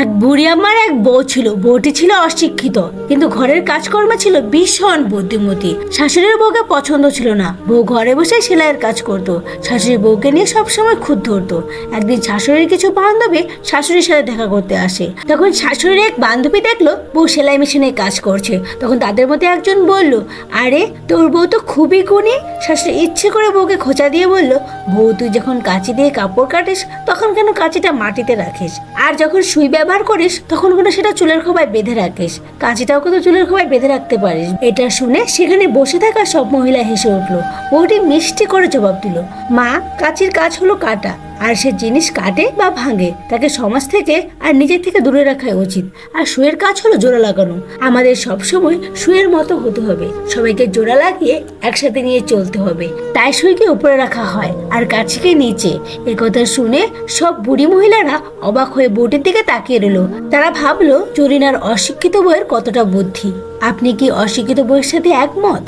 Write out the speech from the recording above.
এক বুড়ি আমার এক বউ ছিল। বউটি ছিল অশিক্ষিত, কিন্তু ঘরের কাজকর্ম ছিল ভীষণ বুদ্ধিমতী। শাশুড়ির বউকে পছন্দ ছিল না। বউ ঘরে বসে সেলাইয়ের কাজ করত। শাশুড়ি বউকে নিয়ে সবসময় খুদ ধরতো। একদিন শাশুড়ির কিছু বান্ধবী শাশুড়ির সাথে দেখা করতে আসে। তখন শাশুড়ির এক বান্ধবী দেখল বউ সেলাই মেশিনে কাজ করছে। তখন তাদের মধ্যে একজন বলল, আরে, তোর বউ তো খুবই গুণী। শাশুড়ি ইচ্ছে করে বউকে খোঁচা দিয়ে বলল, বউ, তুই যখন কাঁচি দিয়ে কাপড় কাটিস, তখন কেন কাঁচিটা মাটিতে রাখিস? আর যখন সুই ব্যবহার করিস, তখন কিন্তু সেটা চুলের খোপায় বেঁধে রাখিস। কাঁচিটাও কিন্তু চুলের খোপায় বেঁধে রাখতে পারিস। এটা শুনে সেখানে বসে থাকা সব মহিলা হেসে উঠল। বউটি মিষ্টি করে জবাব দিল, মা, কাঁচির কাজ হলো কাটা, আর সে জিনিস কাটে বা ভাঙে, তাকে সমাজ থেকে আর নিজের থেকে দূরে রাখাই উচিত। আর শুয়ের কাজ হলো জোড়া লাগানো, আমাদের সবসময় শুয়ের মতো হতে হবে, সবাইকে জোড়া লাগিয়ে একসাথে নিয়ে চলতে হবে। তাই সুইকে উপরে রাখা হয়, আর কাছিকে নিচে। এ কথা শুনে সব বুড়ি মহিলারা অবাক হয়ে বউটির দিকে তাকিয়ে রইল। তারা ভাবলো, জরিনার অশিক্ষিত বইয়ের কতটা বুদ্ধি। আপনি কি অশিক্ষিত বইয়ের সাথে একমত?